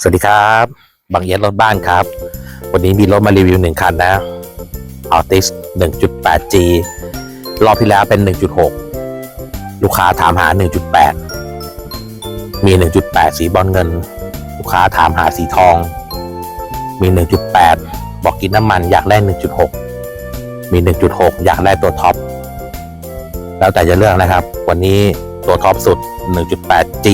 สวัสดีครับบางเอียดรถบ้านครับ วันนี้มีรถมารีวิวหนึ่งคันนะ Altis 1.8G รอบที่แล้วเป็น 1.6 ลูกค้าถามหา 1.8 มี 1.8 สีบอลเงิน ลูกค้าถามหาสีทอง มี 1.8 บอกกินน้ำมันอยากได้ 1.6 มี 1.6 อยากได้ตัวท็อป แล้วแต่จะเลือกนะครับ วันนี้ตัวท็อปสุด 1.8G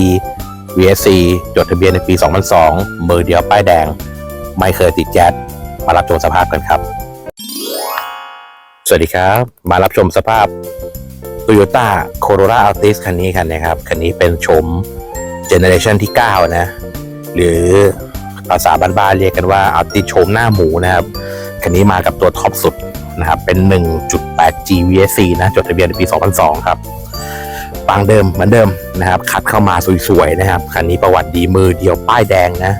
VSC จดทะเบียนในปี 2002 มือเดียวป้ายแดง ไม่เคยติดแจ๊สมารับชมสภาพกันครับ สวัสดีครับ มารับชมสภาพ Toyota Corolla Altis คันนี้กันนะครับ คันนี้เป็นโฉมเจเนอเรชันที่ 9 นะ หรือภาษาบ้านๆเรียกกันว่า Altis โฉมหน้าหมูนะครับ คันนี้มากับตัวท็อปสุดนะครับ เป็น 1.8G VSC นะ จดทะเบียนในปี 2002 ครับ ปางเดิมเหมือนเดิมนะครับ ขัดเข้ามาสวยๆนะครับคันนี้ประวัติดีมือเดียวป้ายแดงนะ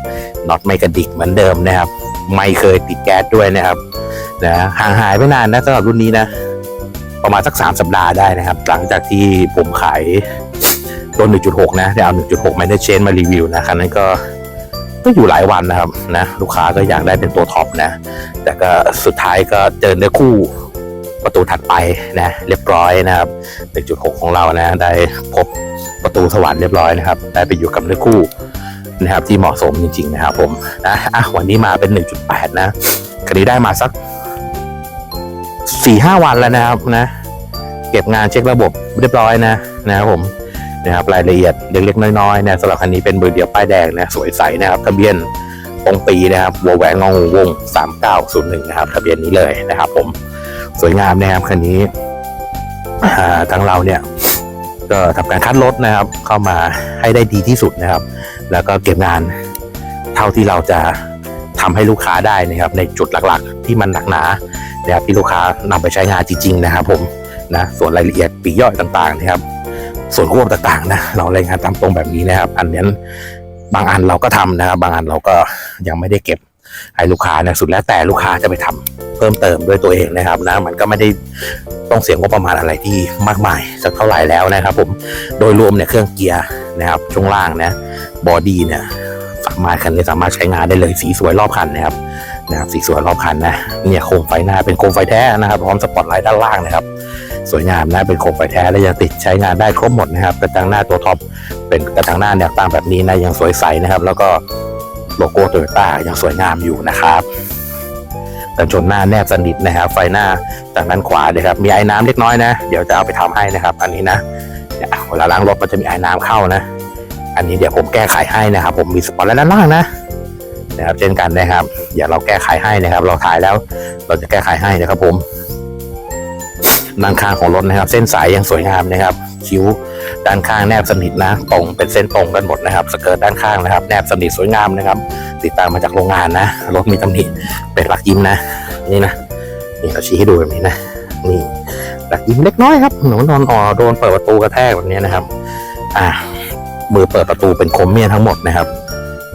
น็อตไม่กระดิกเหมือนเดิมนะครับ ไม่เคยติดแก๊สด้วยนะครับนะห่างหายไปนานนะสำหรับรุ่นนี้นะ ประมาณสัก3สัปดาห์ได้นะครับ หลังจากที่ผมขายตัว 1.6 นะได้เอา 1.6 m a n a g e มารีวิวนะคันนั้นก็ก็อยู่หลายวันนะครับนะ ลูกค้าก็อยากได้เป็นตัวท็อปนะ แต่ก็สุดท้ายก็เจอเนื้อคู่ ประตูถัดไปนะเรียบร้อยนะครับ 1.6 ของเรานะได้พบประตูสวรรค์เรียบร้อยนะครับ ได้ไปอยู่กับเนื้อคู่นะครับที่เหมาะสมจริง ๆ นะครับผมนะอะวันนี้มาเป็น 1.8 นะคันนี้ได้มาสัก 4-5 วันแล้วนะครับนะ เก็บงานเช็คระบบเรียบร้อยนะนะครับผมนะครับรายละเอียดเล็กๆน้อยๆนะสำหรับคันนี้เป็นเบอร์เดียวป้ายแดงนะสวยใสนะครับทะเบียนตรงปีนะครับวอแหวนงองูวง 3901 นะครับทะเบียนนี้เลยนะครับผม สวยงามนะครับคันนี้ทางเราเนี่ยก็ทำการคัดรถนะครับ เข้ามาให้ได้ดีที่สุดนะครับ แล้วก็เก็บงานเท่าที่เราจะทำให้ลูกค้าได้นะครับ ในจุดหลักๆ ที่มันหนักหนานะครับที่ลูกค้านำไปใช้งานจริง ๆ นะครับ ผมนะส่วนรายละเอียดปีย่อยต่าง ๆ นะครับ ส่วนควบต่างๆนะเรารายงานตามตรงแบบนี้นะครับ อันนี้บางอันเราก็ทำนะครับ บางอันเราก็ยังไม่ได้เก็บให้ลูกค้านะสุดแล้วแต่ลูกค้าจะไปทำเพิ่มเติมด้วยตัวเองนะครับนะมันก็ไม่ได้ต้องเสียงบประมาณอะไรที่มากมายสักเท่าไหร่แล้วนะครับผมโดยรวมเนี่ยเครื่องเกียร์นะครับช่วงล่างนะบอดี้เนี่ยสามารถคันนี้สามารถใช้งานได้เลยสีสวยรอบคันนะครับนะครับสีสวยรอบคันนะเนี่ยโคมไฟหน้าเป็นโคมไฟแท้นะครับพร้อมสปอตไลท์ด้านล่างนะครับสวยงามนะเป็นโคมไฟแท้และยังติดใช้งานได้ครบหมดนะครับกระจังหน้าตัวท็อปเป็นกระจังหน้าแนวตั้งแบบนี้นะยังสวยใสนะครับ แล้วก็โลโก้โตโยต้ายังสวยงามอยู่นะครับ กันชนหน้าแนบสนิทนะครับไฟหน้าจากด้านขวาเลยครับมีไอ้น้ำเล็กน้อยนะ เดี๋ยวจะเอาไปทำให้นะครับ อันนี้นะเวลาล้างรถมันจะมีไอ้น้ำเข้านะ อันนี้เดี๋ยวผมแก้ไขให้นะครับ ผมมีสปอตไลท์ด้านล่างนะนะครับเช่นกันนะครับ เดี๋ยวเราแก้ไขให้นะครับ เราถ่ายแล้วเราจะแก้ไขให้นะครับ ผมด้านข้างของรถนะครับ เส้นสายยังสวยงามนะครับคิ้วด้านข้างแนบสนิทนะตรงเป็นเส้นตรงกันหมดนะครับ สเกิร์ตด้านข้างนะครับ แนบสนิทสวยงามนะครับ ติดตามมาจากโรงงานนะรถมีตำหนิเป็นหลักยิ้มนะนี่นะนี่เราชี้ให้ดูแบบนี้นะนี่หลักยิ้มเล็กน้อยครับหนูนอนอ่อโดนเปิดประตูกระแทกแบบนี้นะครับ อ่ามือเปิดประตูเป็นโครเมียทั้งหมดนะครับ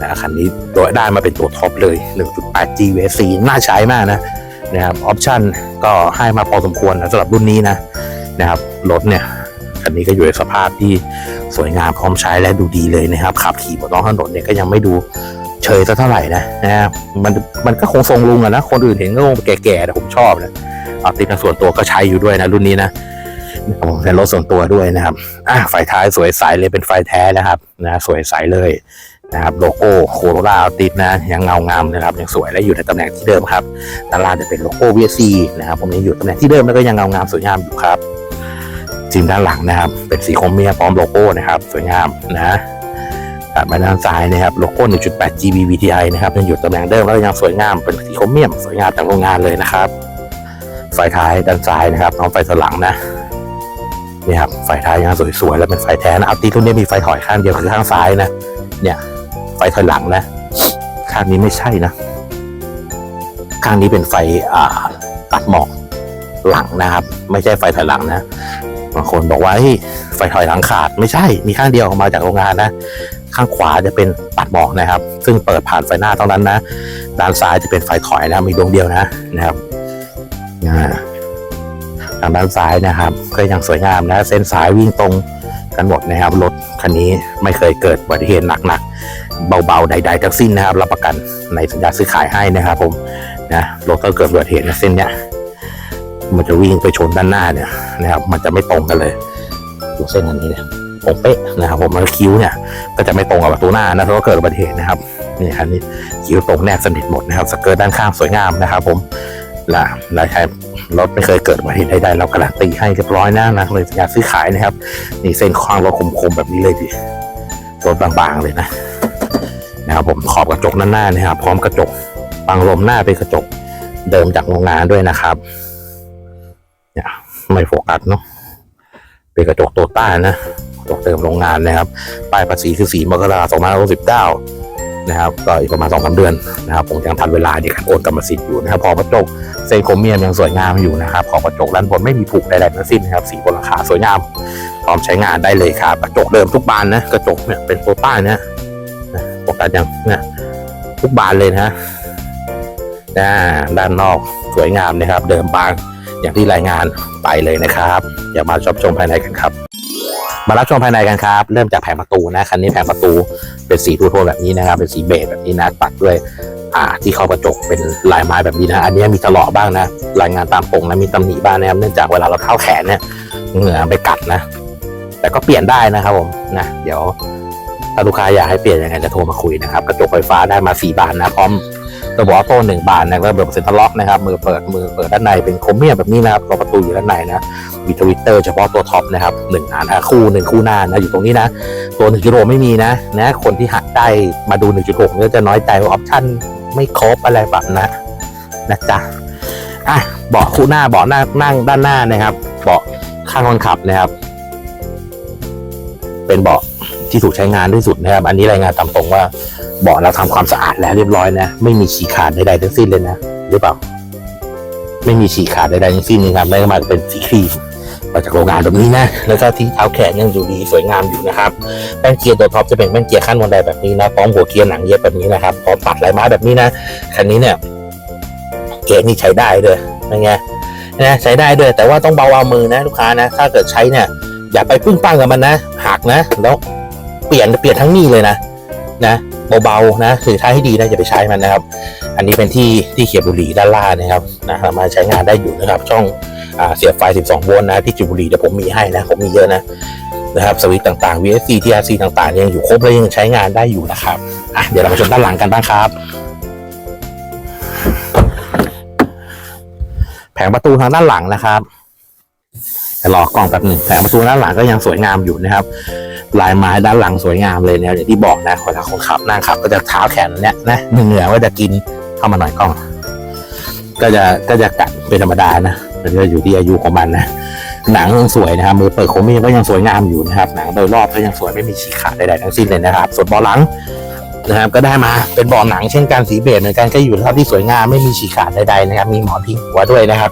นะคันนี้โดยได้มาเป็นตัวท็อปเลย 1.8 G VSC น่าใช้มากนะนะครับออปชันก็ให้มาพอสมควรนะสำหรับรุ่นนี้นะนะครับรถเนี่ยคันนี้ก็อยู่ในสภาพที่สวยงามพร้อมใช้และดูดีเลยนะครับขับขี่บนท้องถนนเนี่ยก็ยังไม่ดู เฉยสักเท่าไหร่นะนะครับมันมันก็คงทรงลุงอะนะคนอื่นเห็นก็คงแก่ๆแต่ผมชอบนะเอาติดส่วนตัวก็ใช้อยู่ด้วยนะรุ่นนี้นะผมเป็นรถส่วนตัวด้วยนะครับอะไฟท้ายสวยใสเลยเป็นไฟแท้นะครับนะสวยใสเลยนะครับโลโก้โคโรล่าติดนะยังเงางามนะครับยังสวยและอยู่ในตำแหน่งที่เดิมครับด้านล่างจะเป็นโลโก้ VSC นะครับผมยังอยู่ตำแหน่งที่เดิมแล้วก็ยังเงางามสวยงามอยู่ครับจิมด้านหลังนะครับ เป็นสีโครเมียมพร้อมโลโก้นะครับ สวยงามนะ ตัดมาด้านซ้ายนะครับโลโก้ 1.8 GB VTI นะครับยังอยู่ตำแหน่งเดิมแล้วยังสวยงามเป็นสีโครเมียมสวยงามจากโรงงานเลยนะครับ ไฟท้ายด้านซ้ายนะครับพร้อมไฟสลังนะนี่ครับไฟท้ายยังสวยๆแล้วเป็นไฟแท้นะเอาตีรุ่นนี้มีไฟถอยข้างเดียวคือข้างซ้ายนะ เนี่ยไฟถอยหลังนะข้างนี้ไม่ใช่นะ ข้างนี้เป็นไฟอ่าตัดหมอกหลังนะครับ ไม่ใช่ไฟถอยหลังนะ บางคนบอกว่าไฟถอยหลังขาดไม่ใช่มีข้างเดียวออกมาจากโรงงานนะ ข้างขวาจะเป็นตัดหมอกนะครับ ซึ่งเปิดผ่านไฟหน้าเท่านั้นนะด้านซ้ายจะเป็นไฟถอยนะมีดวงเดียวนะนะครับทางด้านซ้ายนะครับ ก็ยังสวยงามนะ เส้นสายวิ่งตรงกันหมดนะครับรถคันนี้ไม่เคยเกิดอุบัติเหตุหนักๆเบาๆใดๆทั้งสิ้นนะครับ รับประกันในสัญญาซื้อขายให้นะครับผมนะรถถ้าเกิดอุบัติเหตุในเส้นเนี้ย มันจะวิ่งไปชนด้านหน้าเนี่ยนะครับ มันจะไม่ตรงกันเลยดูเส้นอันนี้เนี่ยตรงเป๊ะนะครับผมแล้วคิ้วเนี่ยก็จะไม่ตรงกับประตูหน้านะถ้าเกิดอุบัติเหตุนะครับนี่คันนี้คิ้วตรงแนบสนิทหมดนะครับสเกิร์ตด้านข้างสวยงามนะครับ ผมและหลายใครรถไม่เคยเกิดอุบัติเหตุใดๆเราการันตีให้เรียบร้อยนะนะเลยสัญญาซื้อขายนะครับนี่เส้นข้างรถคมๆแบบนี้เลยดิรถบางๆเลยนะนะครับผมขอบกระจกด้านหน้านะครับ พร้อมกระจกบังลมหน้าเป็นกระจกเดิมจากโรงงานด้วยนะครับ เนี่ยไม่โฟกัสเนาะเป็นกระจกโตต้านะกระจกเดิมโรงงานนะครับ ป้ายภาษีคือสีมกราคม2569นะครับ ก็อีกประมาณสองสาเดือนนะครับผมยังทันเวลาในการโอนกรรมสิทธิ์อยู่นะครับ พอกระจกเซนโครเมียมยังสวยงามอยู่นะครับ ขอบกระจกด้านบนไม่มีผุใดๆทั้งสิ้นนะครับ สีบนหลังคาสวยงาม พร้อมใช้งานได้เลยครับ กระจกเดิมทุกบานนะ กระจกเนี่ยเป็นโตต้าเนี่ยนะโฟกัสยังเนี่ยทุกบานเลยนะนะด้านนอกสวยงามนะครับ เดิมบาง อย่างที่รายงานไปเลยนะครับอย่ามาชมชมภายในกันครับ มารับชมภายในกันครับ เริ่มจากแผงประตูนะคันนี้แผงประตูเป็นสีทูโทนแบบนี้นะครับ เป็นสีเบจแบบนี้นะตัดด้วยอ่าที่เข้ากระจกเป็นลายไม้แบบนี้นะอันนี้มีตลอดบ้างนะ รายงานตามปกนะมีตำหนิบ้างนะครับเนื่องจากเวลาเราเท้าแขนเนี่ยเหงื่อไปกัดนะ แต่ก็เปลี่ยนได้นะครับผมนะเดี๋ยวถ้าลูกค้าอยากให้เปลี่ยนยังไงจะโทรมาคุยนะครับ กระจกไฟฟ้าได้มา 4 บานนะ พร้อม ระบบออโต้หนึ่งบานนะแล้วระบบเซ็นทรัลล็อกนะครับมือเปิดมือเปิดด้านในเป็นโครเมียมแบบนี้นะครับรอประตูอยู่ด้านในนะมีทวิตเตอร์เฉพาะตัวท็อปนะครับหนึ่งอันอะคู่หนึ่งคู่หน้านะอยู่ตรงนี้นะตัว1.6ไม่มีนะนะคนที่หักได้มาดู1.6เนี่ยจะน้อยใจว่าออปชั่นไม่ครบอะไรแบบนะนะจ๊ะอะเบาะคู่หน้าเบาะหน้านั่งด้านหน้านะครับเบาะข้างคนขับนะครับ เป็นเบาะที่ถูกใช้งานที่สุดนะครับ อันนี้รายงานตามตรงว่า เบาะเราทำความสะอาดแล้วเรียบร้อยนะ ไม่มีฉีกขาดใดๆทั้งสิ้นเลยนะหรือเปล่า ไม่มีฉีกขาดใดๆทั้งสิ้นนะครับได้มาเป็นสีครีมมาจากโรงงานแบบนี้นะ แล้วก็ที่เท้าแขนยังอยู่ดีสวยงามอยู่นะครับแป้นเกียร์ตัวท็อปจะเป็นแป้นเกียร์ขั้นบันไดแบบนี้นะพร้อมหัวเกียร์หนังเย็บแบบนี้นะครับพร้อมตัดลายไม้แบบนี้นะคันนี้เนี่ยเกียร์นี่ใช้ได้ด้วยเป็นไงนะใช้ได้ด้วย แต่ว่าต้องเบาเอามือนะลูกค้านะ ถ้าเกิดใช้เนี่ย อย่าไปปึ้งปั้งกับมันนะหักนะ แล้วเปลี่ยนเปลี่ยนทั้งนี่เลยนะนะ เบาๆนะคือใช้ให้ดีนะอย่าไปใช้มันนะครับ อันนี้เป็นที่ที่เขียบบุหรี่ด้านล่างนะครับนะสามารถใช้งานได้อยู่นะครับ ช่องอเสียบไฟ 12 โวลต์นะที่จุดบุหรี่เดี๋ยวผมมีให้นะผมมีเยอะนะนะครับสวิตต่างๆ VSC TRC ต่างๆ ยังอยู่ครบและยังใช้งานได้อยู่นะครับอะเดี๋ยวเรามาชมด้านหลังกันบ้างครับแผงประตูทางด้านหลังนะครับรอกล้องแป๊บหนึ่งแผงประตูด้านหลังก็ยังสวยงามอยู่นะครับ ลายไม้ด้านหลังสวยงามเลยนะอย่างที่บอกนะคนคนขับนั่งขับ ก็จะเท้าแขนเนี่ยนะเหงื่อยก็จะกินเข้ามาหน่อยกล้อง ก็จะก็จะกัดเป็นธรรมดานะมันก็อยู่ที่อายุของมันนะหนังยังสวยนะครับมือเปิดโคมีก็ยังสวยงามอยู่นะครับหนังโดยรอบก็ยังสวยไม่มีฉีกขาดใดๆทั้งสิ้นเลยนะครับ ส่วนเบาหลังนะครับก็ได้มาเป็นเบาหนังเช่นกันสีเบจเหมือนกันก็อยู่ในสภาที่สวยงามไม่มีฉีกขาดใดๆนะครับมีหมอนพิงหัวด้วยนะครับ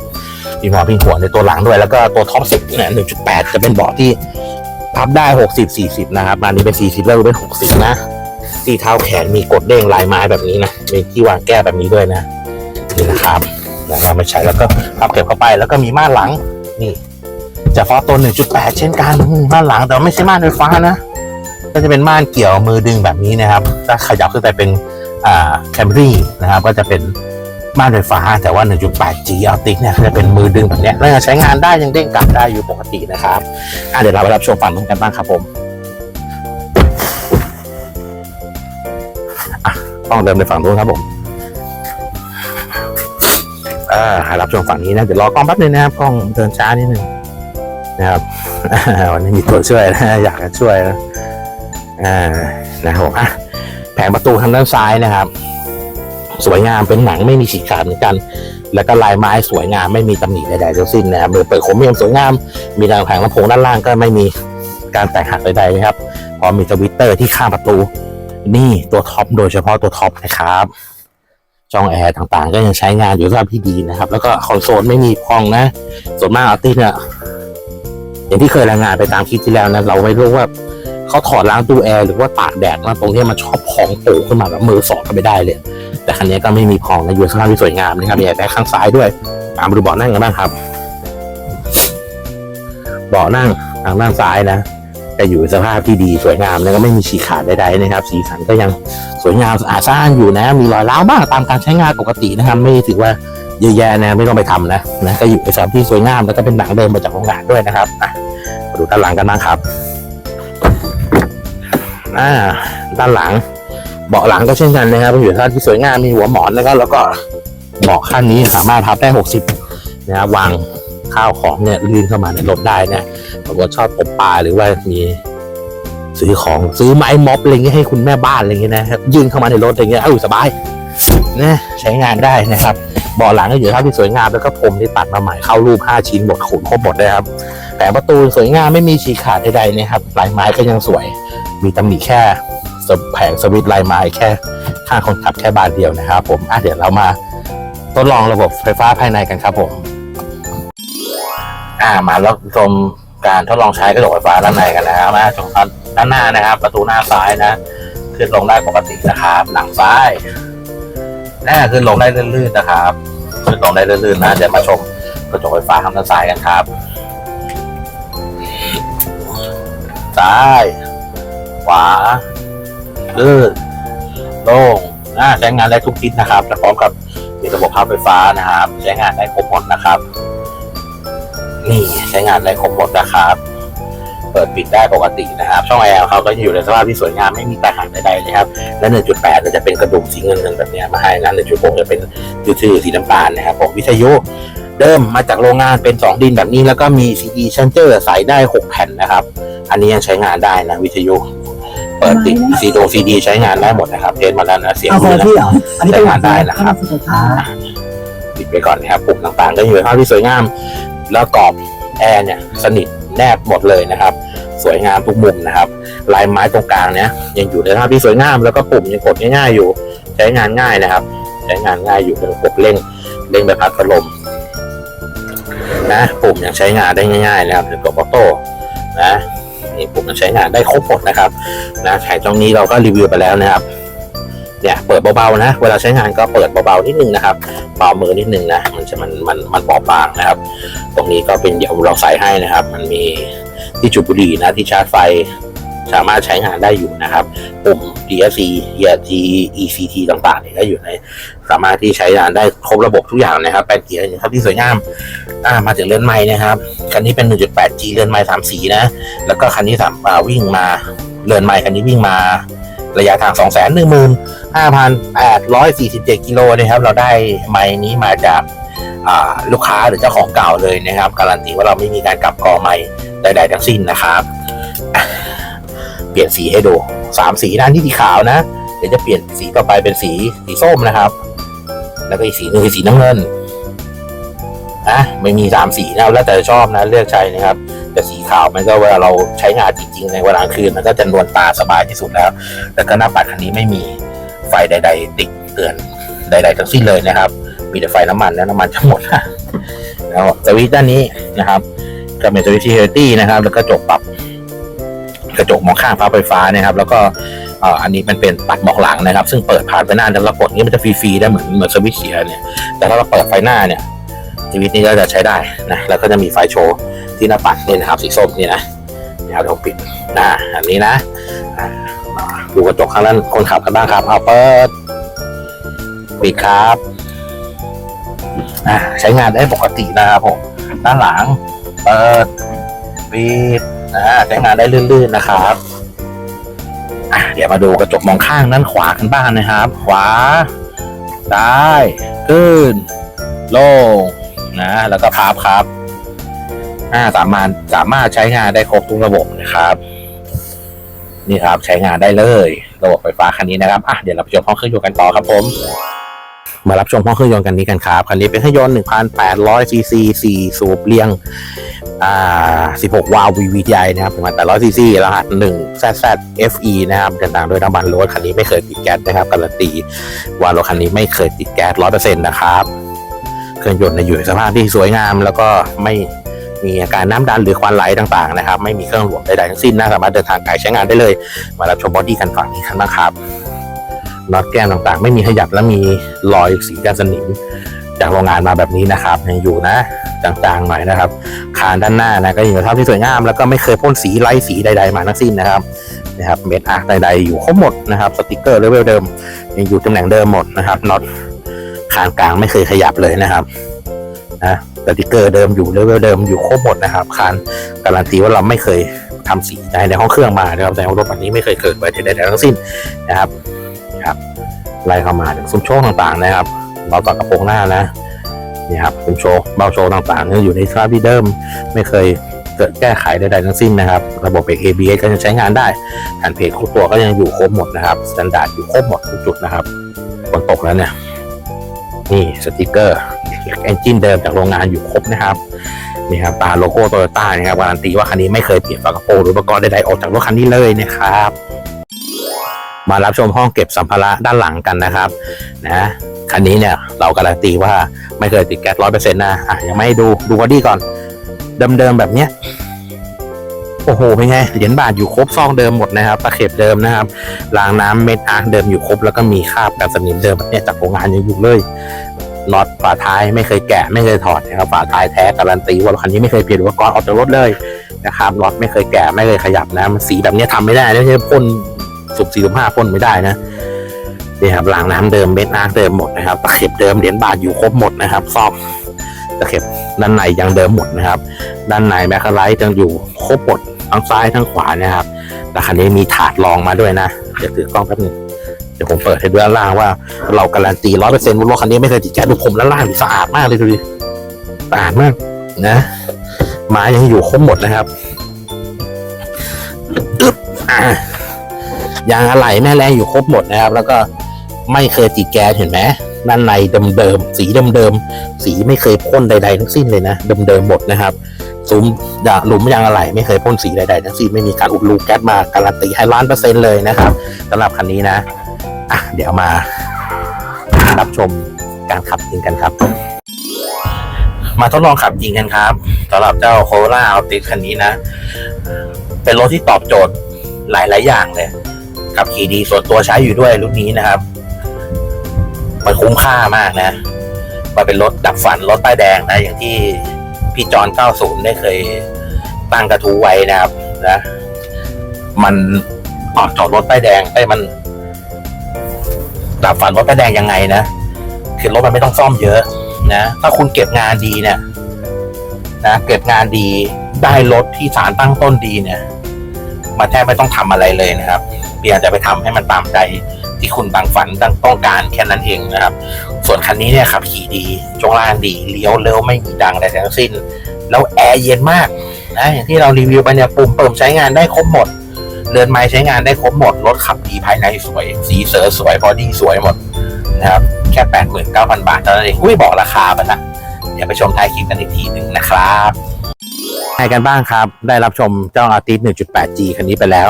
มีหมอนพิงหัวในตัวหลังด้วย แล้วก็ตัวท็อปสิบเนี่ยหนึ่งจุดแปดจะเป็นเบาที่ พับได้หกสิบสี่สิบนะครับอันนี้เป็นสี่สิบแล้วเป็นหกสิบนะที่เท้าแขนมีกดเด้งลายไม้แบบนี้นะมีที่วางแก้แบบนี้ด้วยนะนี่นะครับนะครับไม่ใช่แล้วก็พับเก็บเข้าไปแล้วก็มีม่านหลังนี่จะฟอตัว 1.8 เช่นกันม่านหลังแต่ไม่ใช่ม่านไฟฟ้านะ ก็จะเป็นม่านเกี่ยวมือดึงแบบนี้นะครับถ้าขยับขึ้นไปเป็นอ่าแคมรี่นะครับ ก็จะเป็น ม่านไฟฟ้าแต่ว่า 1.8G Arctic เนี่ยจะเป็นมือดึงแบบนี้ยแล้วใช้งานได้ยังเด้งกลับได้อยู่ปกตินะครับอะเดี๋ยวเราไปรับชมฝั่งนู้นกันบ้างครับผมต้องเดินไปฝั่งนู้นครับผมอ่ารับชมฝั่งนี้นะเดี๋ยวรอกล้องแป๊บนึงนะครับกล้องเดินช้านิดนึงนะครับวันนี้มีตัวช่วยนะอยากจะช่วยนะอ่านะครับผมอะแผงประตูทางด้านซ้ายนะครับ สวยงามเป็นหนังไม่มีฉีกขาดเหมือนกัน แล้วก็ลายไม้สวยงามไม่มีตำหนิใดๆทั้งสิ้นนะครับมือเปิดโครเมียมสวยงาม มีทางแผงลำโพงด้านล่างก็ไม่มีการแตกหักใดๆนะครับพอมีทวิตเตอร์ที่ข้างประตู นี่ตัวท็อปโดยเฉพาะตัวท็อปนะครับช่องแอร์ต่างๆ ก็ยังใช้งานอยู่สภาพที่ดีนะครับ แล้วก็คอนโซลไม่มีพองนะ ส่วนมากอาร์ติสเนี่ยอย่างที่เคยรายงานไปตามคลิปที่แล้วนะเราไม่รู้ว่า เขาถอดล้างตู้แอร์หรือว่าตากแดดมาตรงที่มันชอบพองโผล่ขึ้นมาแบบมือสอดกันไม่ได้เลย แต่คันนี้ก็ไม่มีพองนะอยู่สภาพที่สวยงามนะครับมีแอร์แบ็คข้างซ้ายด้วยตามดูเบาะนั่งกันบ้างครับเบาะนั่งทางด้านซ้ายนะจะอยู่สภาพที่ดีสวยงามแล้วก็ไม่มีฉีกขาดใดๆนะครับ สีสันก็ยังสวยงามสะอาดสะอ้านอยู่นะ มีรอยร้าวบ้างตามการใช้งานปกตินะครับ ไม่ถือว่าเยอะแยะนะไม่ต้องไปทำนะนะก็อยู่ในสภาพที่สวยงามแล้วก็เป็นหนังเดิมมาจากโรงงานด้วยนะครับอะมาดูด้านหลังกันบ้างครับ อ่าด้านหลัง เบาะหลังก็เช่นกันนะครับอยู่ในสภาที่สวยงามมีหัวหมอนแล้วก็แล้วก็เบาะข้างนี้สามารถพับได้ 60นะครับวางข้าวของเนี่ยลื่นเข้ามาในรถได้นะบางคนชอบตกปลาหรือว่ามีซื้อของซื้อไม้ม็อบอะไรเงี้ยให้คุณแม่บ้านอะไรเงี้ยนะครับยื่นเข้ามาในรถอะไรเงี้ยเอ้สบายนะใช้งานได้นะครับเบาะหลังก็อยู่ในสภาที่สวยงามแล้วก็พรมที่ตัดมาใหม่เข้ารูป 5 ชิ้นหมดขนครบหมดเลยครับแผงประตูสวยงามไม่มีฉีกขาดใดๆนะครับลายไม้ก็ยังสวย มีตำหนิแค่แผงสวิตช์ลายไม้แค่ข้างคนขับแค่บานเดียวนะครับผมอะเดี๋ยวเรามาทดลองระบบไฟฟ้าภายในกันครับผม อ่ามาแล้วชมการทดลองใช้กระจกไฟฟ้าด้านในกันแล้วนะชมด้านหน้านะครับ ประตูหน้าซ้ายนะขึ้นลงได้ปกตินะครับ หลังซ้ายน่าขึ้นลงได้ลื่นๆนะครับขึ้นลงได้ลื่นๆนะเดี๋ยวมาชมกระจกไฟฟ้าทางด้านซ้ายกันครับซ้าย ขวาลื่นโล่งอ่าใช้งานได้ทุกทิศนะครับและพร้อมกับมีระบบพับไฟฟ้านะครับ ใช้งานได้ครบหมดนะครับ นี่ใช้งานได้ครบหมดนะครับ เปิดปิดได้ปกตินะครับ ช่องแอร์เขาก็จะอยู่ในสภาพที่สวยงามไม่มีแตกหักใดๆนะครับ และ1.8จะเป็นกระดุมสีเงินๆแบบนี้มาให้นะ1.6จะเป็นทื่อๆสีน้ำตาลนะครับผมวิทยุเดิมมาจากโรงงานเป็น 2 ดินแบบนี้ แล้วก็มี CD changer ใส่ได้ 6 แผ่นนะครับ อันนี้ยังใช้งานได้นะวิทยุ ปิดติดซีดซีดีใช้งานได้หมดนะครับเทสมาแล้วนะเสียงเอาคนดีละนะที่เหรออันนี้เป็นใช้งานได้นะครับสุดท้ายปิดไปก่อนนะครับปุ่มต่างๆ ก็อยู่ในภาพที่สวยงาม แล้วกรอบแอร์เนี่ยสนิทแนบหมดเลยนะครับ สวยงามทุกมุมนะครับ ลายไม้ตรงกลางเนี่ยยังอยู่ในภาพที่สวยงาม แล้วก็ปุ่มยังกดง่ายๆอยู่ ใช้งานง่ายนะครับ ใช้งานง่ายอยู่เป็นระบบเร่งเร่งแบบพัดพัดลมนะปุ่มยังใช้งานได้ง่ายๆนะครับเป็นตัวออโต้นะ นี่ปุ่มยังใช้งานได้ครบหมดนะครับนะแขกตรงนี้เราก็รีวิวไปแล้วนะครับเนี่ยเปิดเบาๆนะ เวลาใช้งานก็เปิดเบาๆนิดนึงนะครับเบามือนิดนึงนะมันจะมันมันมันบอบบางนะครับ ตรงนี้ก็เป็นเดี๋ยวเราใส่ให้นะครับ มันมีที่จุดบุหรี่นะที่ชาร์จไฟ สามารถใช้งานได้อยู่นะครับ ปุ่ม DSC ERG ECT ต่างๆเนี่ยก็อยู่ใน สามารถที่ใช้งานได้ครบระบบทุกอย่างนะครับแปดเกียร์นะครับที่สวยงามอ่ามาถึงเรือนไม้นะครับคันนี้เป็น 1.8G เรือนไม้สามสีนะ แล้วก็คันนี้สามอ่าวิ่งมาเรือนไม้คันนี้วิ่งมาระยะทาง2 1 1 5 8 4 7 กิโลนะครับ เราได้ไม้นี้มาจากาลูกค้าหรือเจ้าของเก่าเลยนะครับ การันตีว่าเราไม่มีการกลับกอไม้ใดๆทั้งสิ้นนะครับ เปลี่ยนสีให้ดูสามสีด้านที่สีขาวนะ เดี๋ยวจะเปลี่ยนสีต่อไปเป็นสีสีส้มนะครับ แล้วก็อีกสีหนึงคือสีน้ำเงินนะไม่มีสามสีนะแล้วแต่ชอบนะเลือกใช้นะครับ แต่สีขาวมันก็เวลาเราใช้งานจริง ๆ ในเวลากลางคืนมันก็จะนวลตาสบายที่สุดแล้ว แล้วก็หน้าปัดคันนี้ไม่มีไฟใด ๆ ติดเตือนใด ๆ ทั้งสิ้นเลยนะครับ มีแต่ไฟน้ำมันแล้วน้ำมันจะหมดนะแล้วสวิตช์ด้านนี้นะครับก็เป็นสวิตช์ที่เฮลตี้นะครับ แล้วก็จกปรับ กระจกมองข้างพับไฟฟ้านะครับแล้วก็อันนี้มันเป็นปัดมองหลังนะครับ ซึ่งเปิดผ่านไปหน้าแล้วเรากดนี้มันจะฟรีๆได้เหมือนเหมือนสวิตช์เสียเนี่ยแต่ถ้าเราเปิดไฟหน้าเนี่ยสวิตช์นี้ก็จะใช้ได้นะแล้วก็จะมีไฟโชว์ที่หน้าปัดนี่นะครับสีส้มนี่นะเดี๋ยวเราปิดหน้าอันนี้นะดูกระจกข้างด้านคนขับกันบ้างครับเอาเปิดปิดครับใช้งานได้ปกตินะครับผมด้านหลังเปิดปิด นะใช้งานได้ลื่นๆนะครับเดี๋ยวมาดูกระจกมองข้างด้านขวากันบ้างนะครับ ขวาซ้ายขึ้นโล่งนะ แล้วก็พับครับอ่าสามารถสามารถใช้งานได้ครบทุกระบบนะครับ นี่ครับใช้งานได้เลย ระบบไฟฟ้าคันนี้นะครับอะเดี๋ยวเราไปชมห้องเครื่องยนต์กันต่อครับผมมารับชมห้องเครื่องยนต์กันนี้กันครับ คันนี้เป็นเครื่องยนต์1,800ซีซี4สูบเรียง อ่า 16 วาล์ว VVTi นะครับประมาณ800ซีซีรหัส1 ZZ FE นะครับเดินทางโดยน้ำมันรถคันนี้ไม่เคยติดแก๊สนะครับการันตีว่ารถคันนี้ไม่เคยติดแก๊ส100%นะครับเครื่องยนต์เนี่ยอยู่ในสภาพที่สวยงาม แล้วก็ไม่มีอาการน้ำดันหรือควันไหลต่างๆนะครับ ไม่มีเครื่องหลวมใดๆทั้งสิ้นนะสามารถเดินทางไกลใช้งานได้เลย มารับชมบอดี้กันฝั่งนี้กันนะครับน็อตแก้มต่างๆ ไม่มีขยับและมีรอยสีกันสนิมจจากโรงงานมาแบบนี้นะครับยังอยู่นะ จางๆหน่อยนะครับ คานด้านหน้านะก็อยู่สภาพที่สวยงามแล้วก็ไม่เคยพ่นสีไล่สีใด ๆ มาทั้งสิ้นนะครับนะครับเม็ดอาร์คใด ๆ อยู่ครบหมดนะครับสติกเกอร์เลเวลเดิม ยังอยู่ตำแหน่งเดิมหมดนะครับน็อตคานกลางไม่เคยขยับเลยนะครับนะสติกเกอร์เดิมอยู่เลเวลเดิมอยู่ครบหมดนะครับคานการันตีว่าเราไม่เคยทำสีในห้องเครื่องมานะครับแต่รถแบบนี้ไม่เคยเกิดไว้ใดๆทั้งสิ้นนะครับครับไล่เข้ามาถึงซุ้มโชคต่างๆนะครับเราต่อกระโปรงหน้านะ นี่ครับซุ้มโชว์เบาโชว์ต่างๆเนี่ยอยู่ในสภาพที่เดิมไม่เคยเกิดแก้ไขใดๆทั้งสิ้นนะครับ ระบบเบรก ABS ก็ยังใช้งานได้แผ่นเพจทุกตัวก็ยังอยู่ครบหมดนะครับสแตนดาร์ดอยู่ครบหมดทุกจุดนะครับฝนตกแล้วเนี่ยนี่สติกเกอร์เอนจินเดิมจากโรงงานอยู่ครบนะครับนี่ครับตาโลโก้โตโยต้านะครับการันตีว่าคันนี้ไม่เคยเปลี่ยนฝากระโปรงหรืออุปกรณ์ใดๆออกจากรถคันนี้เลยนะครับ มารับชมห้องเก็บสัมภาระด้านหลังกันนะครับนะ คันนี้เนี่ยเราการันตีว่าไม่เคยติดแก๊สร้อยเปอร์เซ็นต์นะอะยังไม่ดูดูบอดี้ก่อน เดิมๆแบบเนี้ยโอ้โหเป็นไงเหรียญบาทอยู่ครบซองเดิมหมดนะครับตะเข็บเดิมนะครับรางน้ำเม็ดอาร์คเดิมอยู่ครบแล้วก็มีคราบกันสนิมเดิมแบบเนี้ยจากโรงงานยังอยู่เลยน็อตฝาท้ายไม่เคยแกะไม่เคยถอดนะครับฝาท้ายแท้การันตีว่ารถคันนี้ไม่เคยเปลี่ยนอุปกรณ์ออกจากรถเลยนะครับน็อตไม่เคยแกะไม่เคยขยับนะมันสีแบบเนี้ยทำไม่ได้ไม่ใช่พ่นสุบสี่สุบห้าพ่นไม่ได้นะ นี่ครับรางน้ำเดิมเม็ดน้ำเดิมหมดนะครับตะเข็บเดิมเหรียญบาทอยู่ครบหมดนะครับซอกตะเข็บด้านในยังเดิมหมดนะครับ ด้านในแมคคาไลท์ยังอยู่ครบหมดทั้งซ้ายทั้งขวานะครับแต่คันนี้มีถาดรองมาด้วยนะเดี๋ยวถือกล้องแป๊บนึงเดี๋ยวผมเปิดให้ดูด้านล่างว่า เราการันตีร้อยเปอร์เซ็นต์ว่ารถคันนี้ไม่เคยติดแก๊สดูผมด้านล่างสะอาดมากเลยดูดิสะอาดมากนะไม้ยังอยู่ครบหมดนะครับอึ๊บอะยางอะไหล่แม่แรงอยู่ครบหมดนะครับ แล้วก็ ไม่เคยติดแก๊สเห็นไหมด้านในเดิมๆสีเดิมๆสีไม่เคยพ่นใด ๆ ทั้งสิ้นเลยนะเดิมๆหมดนะครับซุ้มยาหลุมยางอะไหล่ไม่เคยพ่นสีใดๆทั้งสิ้นไม่มีการอุดรูแก๊สมาการันตีให้ล้านเปอร์เซ็นต์เลยนะครับสำหรับคันนี้นะอะเดี๋ยวมารับชมการขับจริงกันครับ มาทดลองขับจริงกันครับสำหรับเจ้าโคโรล่าอัลติคันนี้นะ เป็นรถที่ตอบโจทย์หลายๆอย่างเลยขับขี่ดีส่วนตัวใช้อยู่ด้วยรุ่นนี้นะครับ มันคุ้มค่ามากนะมันเป็นรถดับฝันรถป้ายแดงนะ อย่างที่พี่จอน 90 ได้เคยตั้งกระทู้ไว้นะครับนะมันตอบโจทย์รถป้ายแดงไอ้มัน ดับฝันรถป้ายแดงยังไงนะคือรถมันไม่ต้องซ่อมเยอะนะถ้าคุณเก็บงานดีเนี่ยนะเก็บงานดีได้รถที่สารตั้งต้นดีเนี่ยมันแทบไม่ต้องทำอะไรเลยนะครับเพียงแต่ไปทำให้มันตามใจ ที่คุณบางฝันตั้งต้องการแค่นั้นเองนะครับ ส่วนคันนี้เนี่ยขับขี่ดีช่วงล่างดีเลี้ยวเร็วไม่มีดังอะไรทั้งสิ้น แล้วแอร์เย็นมากนะอย่างที่เรารีวิวไปเนี่ยปุ่มเปิมใช้งานได้ครบหมดเรือนไม้ใช้งานได้ครบหมดรถขับดีภายในสวย สีเสือสวยบอดี้สวยหมดนะครับแค่ 89,000 บาทเท่านั้นเองอุ้ยบอกราคาไปละเดี๋ยวไปชมท้ายคลิปกันอีกทีหนึ่งนะครับ ใครกันบ้างครับ ได้รับชมเจ้าอาร์ติส 1.8G คันนี้ไปแล้ว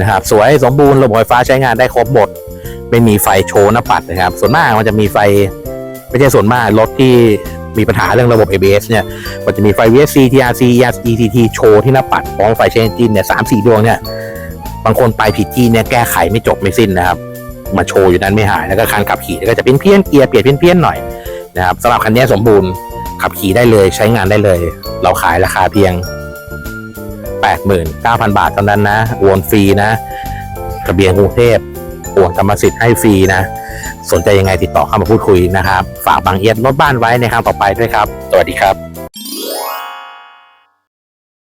นะครับ สวยสมบูรณ์ระบบไฟฟ้าใช้งานได้ครบหมด ไม่มีไฟโชว์หน้าปัดนะครับ ส่วนมากมันจะมีไฟไม่ใช่ส่วนมากรถที่มีปัญหาเรื่องระบบ ABS เนี่ย มันจะมีไฟ VSC TRC ECT โชว์ที่หน้าปัดพร้อมไฟเชนจินเนี่ยสามสี่ดวงเนี่ย บางคนไปผิดที่เนี่ยแก้ไขไม่จบไม่สิ้นนะครับ มาโชว์อยู่นั้นไม่หาย แล้วก็คันขับขี่ก็จะเพี้ยนเพี้ยนเกียร์เปลี่ยนเพี้ยนเพี้ยนๆหน่อยนะครับสำหรับคันนี้สมบูรณ์ ขับขี่ได้เลยใช้งานได้เลย เราขายราคาเพียง 89,000 บาทเท่านั้นนะโอนฟรีนะทะเบียนกรุงเทพโอนกรรมสิทธิ์ให้ฟรีนะ สนใจยังไงติดต่อเข้ามาพูดคุยนะครับ ฝากบางเอียดรถบ้านไว้ในครั้งต่อไปด้วยครับ สวัสดีครับ